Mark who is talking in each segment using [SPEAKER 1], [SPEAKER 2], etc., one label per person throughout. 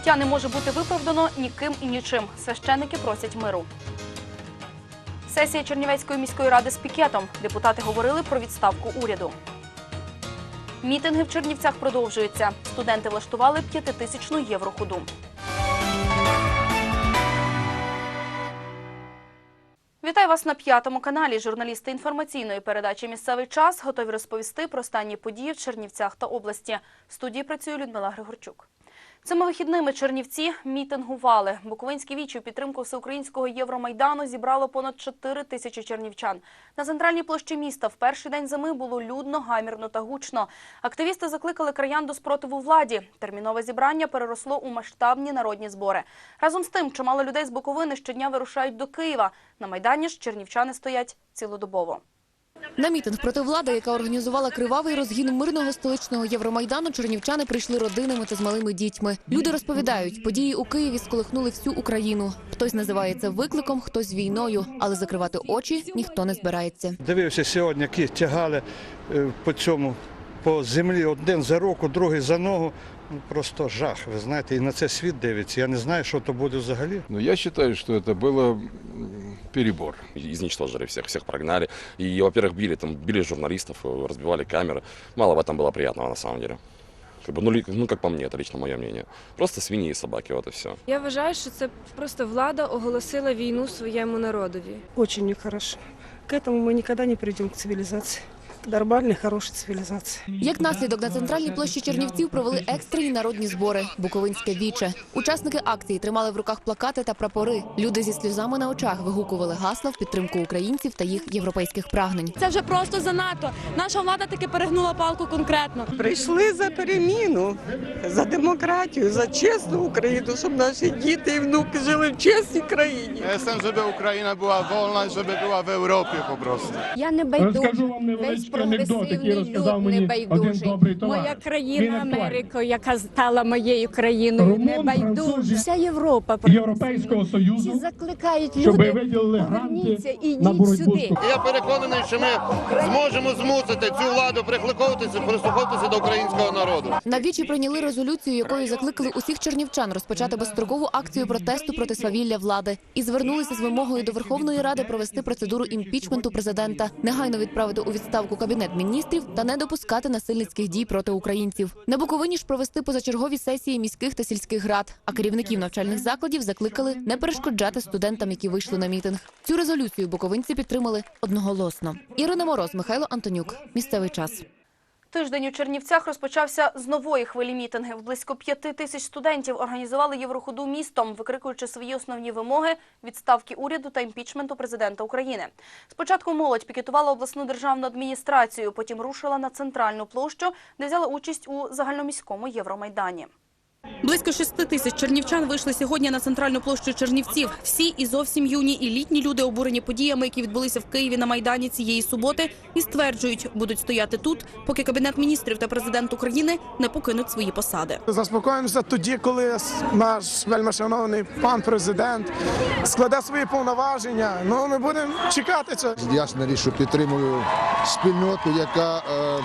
[SPEAKER 1] побиття не може бути виправдано ніким і нічим. Священники просять миру. Сесія Чернівецької міської ради з пікетом. Депутати говорили про відставку уряду. Мітинги в Чернівцях продовжуються. Студенти влаштували п'ятитисячну євро ходу. Вітаю вас на п'ятому каналі. Журналісти інформаційної передачі Місцевий час готові розповісти про останні події в Чернівцях та області. В студії працює Людмила Григорчук. Цими вихідними Чернівці мітингували. Буковинські вічі у підтримку всеукраїнського Євромайдану зібрало понад 4 тисячі чернівчан. На центральній площі міста в перший день зими було людно, гамірно та гучно. Активісти закликали краян до спротиву владі. Термінове зібрання переросло у масштабні народні збори. Разом з тим, чимало людей з Буковини щодня вирушають до Києва. На майдані ж чернівчани стоять цілодобово.
[SPEAKER 2] На мітинг проти влади, яка організувала кривавий розгін мирного столичного Євромайдану, чернівчани прийшли родинами та з малими дітьми. Люди розповідають, події у Києві сколихнули всю Україну. Хтось називає це викликом, хтось війною, але закривати очі ніхто не збирається.
[SPEAKER 3] Дивився сьогодні, які тягали е, по цьому по землі один за руку, другий за ногу. Ну, Просто жах, ви знаєте, і на це світ дивиться. Я не знаю, що то буде взагалі.
[SPEAKER 4] Но я считаю, что это было м, перебор.
[SPEAKER 5] изничтожили всех, всех прогнали. И, во-первых, били, там, били журналистов, э, разбивали камеры. Мало в этом было приятного на самом деле. Как бы, ну, ли- ну, как по мне, это лично мое мнение. Просто свиньи и собаки, вот и все.
[SPEAKER 6] Я вважаю, що це просто влада оголосила війну своєму народові.
[SPEAKER 7] Очень нехорошо. К этому мы никогда не придем к цивилизации. К нормальной, хорошей цивилизации.
[SPEAKER 2] Як наслідок на центральній площі Чернівців провели екстрені народні збори Буковинське віче. Учасники акції тримали в руках плакати та прапори. Люди зі сльозами на очах вигукували гасла в підтримку українців та їх європейських прагнень.
[SPEAKER 8] Це вже просто занадто. Наша влада таки перегнула палку конкретно.
[SPEAKER 9] Прийшли за переміну, за демократію, за чесну Україну, щоб наші діти і внуки жили в чесній країні.
[SPEAKER 10] Jestem, żeby Ukraina była wolna i żeby była w Europie po prostu.
[SPEAKER 8] Я не
[SPEAKER 11] Розкажу вам невеличкий анекдот, який розказав мені один добрий.
[SPEAKER 8] Моя країна. Америка, яка стала моєю країною,
[SPEAKER 11] Румун,
[SPEAKER 8] не байдужа.
[SPEAKER 11] французи,
[SPEAKER 8] Вся Європа
[SPEAKER 11] Європейського Союзу,
[SPEAKER 8] закликають
[SPEAKER 11] щоб
[SPEAKER 8] люди.
[SPEAKER 11] виділили
[SPEAKER 8] Поверніться,
[SPEAKER 11] гранти
[SPEAKER 8] ідіть
[SPEAKER 11] на боротьбу
[SPEAKER 8] сюди.
[SPEAKER 10] Я переконаний, що ми зможемо змусити цю владу прихликуватися, прислухатися до українського народу.
[SPEAKER 2] На вічі прийняли резолюцію, якою закликали усіх чернівчан розпочати безстрокову акцію протесту проти свавілля влади і звернулися з вимогою до Верховної Ради провести процедуру імпічменту президента, негайно відправити у відставку кабінет міністрів та не допускати насильницьких дій проти українців. На Буковині ж провести позачергові сесії міських та сільських рад. А керівників навчальних закладів закликали не перешкоджати студентам, які вийшли на мітинг. Цю резолюцію буковинці підтримали одноголосно. Ірина Мороз, Михайло Антонюк. Місцевий час.
[SPEAKER 1] Тиждень у Чернівцях розпочався з нової хвилі мітингів. Близько п'яти тисяч студентів організували євроходу містом, викрикуючи свої основні вимоги відставки уряду та імпічменту президента України. Спочатку молодь пікетувала обласну державну адміністрацію, потім рушила на центральну площу, де взяла участь у загальноміському Євромайдані.
[SPEAKER 8] Близько шести тисяч чернівчан вийшли сьогодні на центральну площу Чернівців. Всі і зовсім юні, і літні люди обурені подіями, які відбулися в Києві на майдані цієї суботи, і стверджують, будуть стояти тут, поки кабінет міністрів та президент України не покинуть свої посади.
[SPEAKER 11] Заспокоїмося тоді, коли наш вельмишановний пан президент складе свої повноваження. Ну ми будемо чекати цього.
[SPEAKER 4] Ясна річ, що підтримую спільноту, яка е,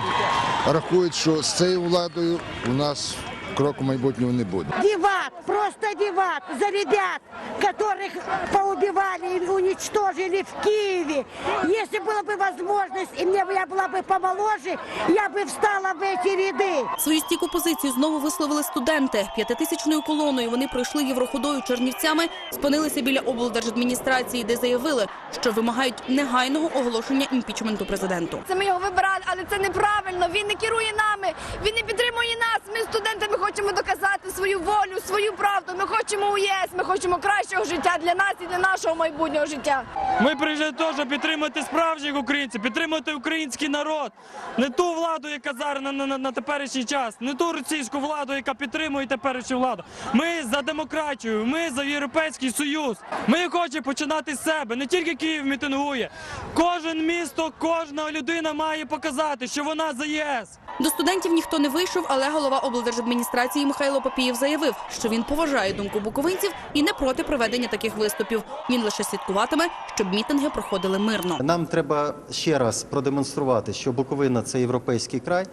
[SPEAKER 4] рахує, що з цією владою у нас кроку майбутнього не буде.
[SPEAKER 7] Дивак, просто дивак за ребят, которых поубивали и уничтожили в Киеве. Если была бы возможность, и мне бы- я была бы помоложе, я бы встала в эти ряды.
[SPEAKER 8] Свою стійку позицію знову висловили студенти. П'ятитисячною колоною вони пройшли євроходою Чернівцями, спинилися біля облдержадміністрації, де заявили, що вимагають негайного оголошення імпічменту президенту.
[SPEAKER 6] Це ми його вибирали, але це неправильно. Він не керує нами, він не підтримує нас. Ми студенти, ми хочемо доказати свою волю, свою правду. Ми хочемо у ЄС, ми хочемо кращого життя для нас і для нашого майбутнього життя.
[SPEAKER 11] Ми прийшли теж підтримати справжніх українців, підтримати український народ, не ту владу, яка зараз на, на, на теперішній час, не ту російську владу, яка підтримує теперішню владу. Ми за демократію, ми за європейський союз. Ми хочемо починати з себе. Не тільки Київ мітингує. Кожен місто, кожна людина має показати, що вона за єС.
[SPEAKER 8] До студентів ніхто не вийшов, але голова облдержадміністрації Михайло Папієв заявив, що він поважає думку буковинців і не проти проведення таких виступів. Він лише слідкуватиме, щоб мітинги проходили мирно.
[SPEAKER 12] Нам треба ще раз продемонструвати, що Буковина це європейський край,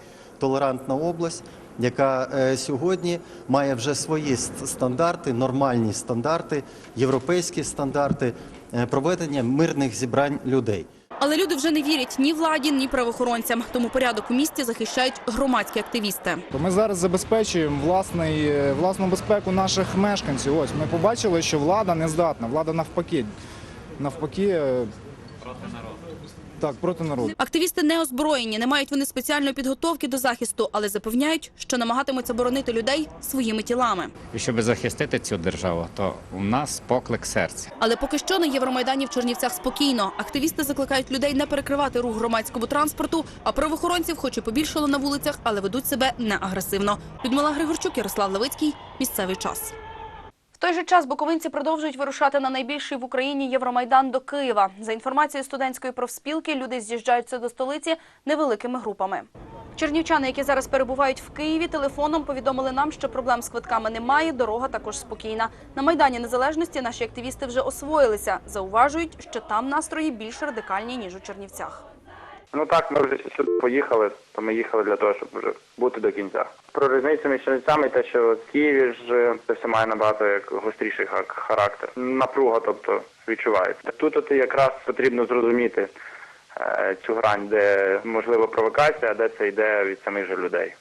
[SPEAKER 12] толерантна область, яка е, сьогодні має вже свої стандарти, нормальні стандарти, європейські стандарти е, проведення мирних зібрань людей.
[SPEAKER 8] Але люди вже не вірять ні владі, ні правоохоронцям. Тому порядок у місті захищають громадські активісти.
[SPEAKER 13] Ми зараз забезпечуємо власний, е, власну безпеку наших мешканців. Ось ми побачили, що влада не здатна. Влада навпаки, навпаки, е, так, проти народу.
[SPEAKER 8] Активісти не озброєні, не мають вони спеціальної підготовки до захисту, але запевняють, що намагатимуться боронити людей своїми тілами.
[SPEAKER 14] І щоб захистити цю державу, то у нас поклик серця.
[SPEAKER 8] Але поки що на Євромайдані в Чернівцях спокійно. Активісти закликають людей не перекривати рух громадському транспорту, а правоохоронців, хоч і побільшало на вулицях, але ведуть себе не агресивно. Людмила Григорчук, Ярослав Левицький. Місцевий час.
[SPEAKER 1] Той же час буковинці продовжують вирушати на найбільший в Україні Євромайдан до Києва. За інформацією студентської профспілки, люди з'їжджаються до столиці невеликими групами. Чернівчани, які зараз перебувають в Києві, телефоном повідомили нам, що проблем з квитками немає, дорога також спокійна. На Майдані Незалежності наші активісти вже освоїлися. Зауважують, що там настрої більш радикальні, ніж у Чернівцях.
[SPEAKER 15] Ну так, ми вже сюди поїхали, то ми їхали для того, щоб вже бути до кінця. Про різницю між Чернівцями, те, що в Києві ж е, це все має набагато як гостріший ха- характер. Напруга, тобто, відчувається. Тут от якраз потрібно зрозуміти е, цю грань, де можлива провокація, а де це йде від самих же людей.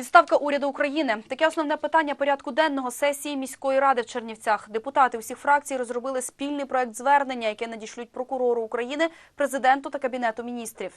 [SPEAKER 1] Відставка уряду України таке основне питання порядку денного сесії міської ради в Чернівцях. Депутати усіх фракцій розробили спільний проект звернення, яке надішлють прокурору України, президенту та кабінету міністрів.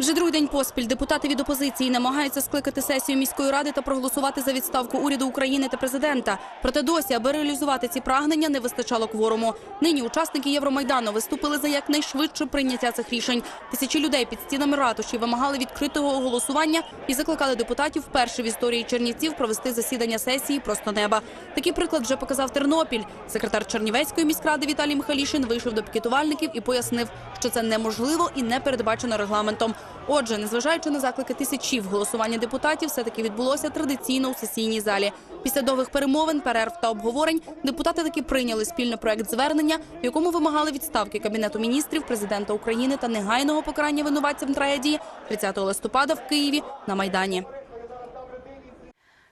[SPEAKER 8] Вже другий день поспіль депутати від опозиції намагаються скликати сесію міської ради та проголосувати за відставку уряду України та президента. Проте досі, аби реалізувати ці прагнення, не вистачало кворуму. Нині учасники Євромайдану виступили за якнайшвидше прийняття цих рішень. Тисячі людей під стінами ратуші вимагали відкритого голосування і закликали депутатів вперше в історії Чернівців провести засідання сесії просто неба. Такий приклад вже показав Тернопіль. Секретар Чернівецької міськради Віталій Михалішин вийшов до пікетувальників і пояснив, що це неможливо і не передбачено регламентом. Отже, незважаючи на заклики тисячів, голосування депутатів все-таки відбулося традиційно у сесійній залі. Після довгих перемовин, перерв та обговорень депутати таки прийняли спільний проект звернення, в якому вимагали відставки кабінету міністрів, президента України та негайного покарання винуватцям трагедії 30 листопада в Києві на майдані.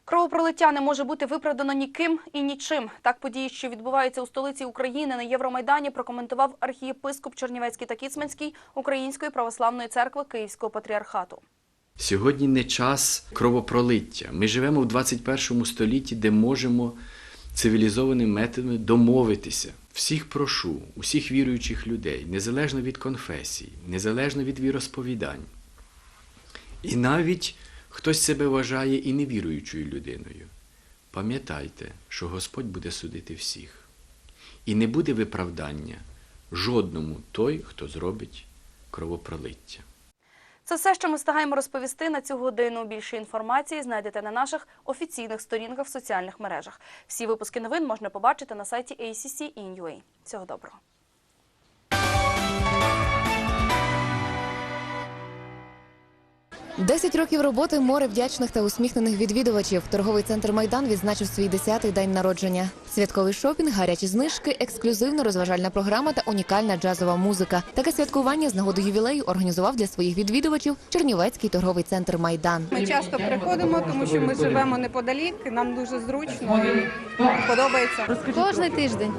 [SPEAKER 1] Кровопролиття не може бути виправдано ніким і нічим. Так події, що відбуваються у столиці України на Євромайдані, прокоментував архієпископ Чернівецький та Кіцманський Української православної церкви Київського патріархату.
[SPEAKER 16] Сьогодні не час кровопролиття. Ми живемо в 21 столітті, де можемо цивілізованими методами домовитися. Всіх прошу, усіх віруючих людей, незалежно від конфесій, незалежно від віросповідань. І навіть хтось себе вважає і невіруючою людиною. Пам'ятайте, що Господь буде судити всіх. І не буде виправдання жодному той, хто зробить кровопролиття.
[SPEAKER 1] Це все, що ми встигаємо розповісти на цю годину. Більше інформації знайдете на наших офіційних сторінках в соціальних мережах. Всі випуски новин можна побачити на сайті ACC in Всього доброго.
[SPEAKER 2] Десять років роботи море вдячних та усміхнених відвідувачів. Торговий центр Майдан відзначив свій 10-й день народження. Святковий шопінг, гарячі знижки, ексклюзивна розважальна програма та унікальна джазова музика. Таке святкування з нагоди ювілею організував для своїх відвідувачів Чернівецький торговий центр Майдан.
[SPEAKER 17] Ми часто приходимо, тому що ми живемо неподалік, нам дуже зручно і подобається.
[SPEAKER 18] Кожний тиждень.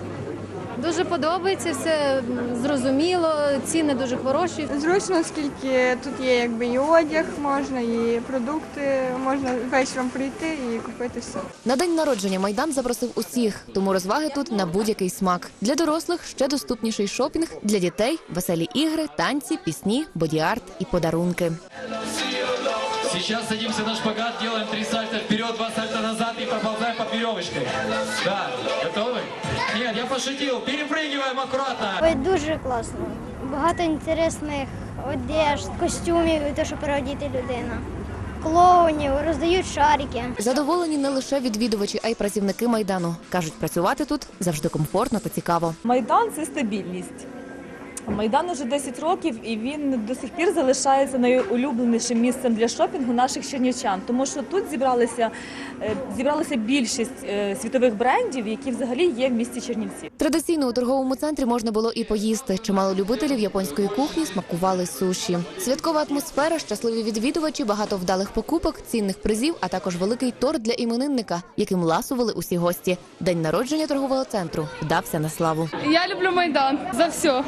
[SPEAKER 18] Дуже подобається, все зрозуміло, ціни дуже хороші.
[SPEAKER 19] Зручно, оскільки тут є якби і одяг, можна, і продукти, можна вечором прийти і купити все.
[SPEAKER 2] На день народження Майдан запросив усіх, тому розваги тут на будь-який смак. Для дорослих ще доступніший шопінг, для дітей веселі ігри, танці, пісні, боді-арт і подарунки.
[SPEAKER 20] Сейчас садимся на шпагат, делаем три сальта вперед, два сальта назад и проползаем под веревочкой. Да, готовы? Нет, я пошутил. Перепрыгиваем аккуратно.
[SPEAKER 21] Ой, дуже класно. Багато інтересних одежд, костюмів, і те, що переодіти людина. Клоунів, роздають шарики.
[SPEAKER 2] Задоволені не лише відвідувачі, а й працівники майдану. кажуть, працювати тут завжди комфортно та цікаво.
[SPEAKER 22] Майдан це стабільність.
[SPEAKER 23] Майдан уже 10 років, і він до сих пір залишається найулюбленішим місцем для шопінгу наших чернівчан, тому що тут зібралися е, зібралася більшість е, світових брендів, які взагалі є в місті Чернівці.
[SPEAKER 2] Традиційно у торговому центрі можна було і поїсти. Чимало любителів японської кухні смакували суші. Святкова атмосфера, щасливі відвідувачі, багато вдалих покупок, цінних призів, а також великий торт для іменинника, яким ласували усі гості. День народження торгового центру вдався на славу.
[SPEAKER 22] Я люблю Майдан за все.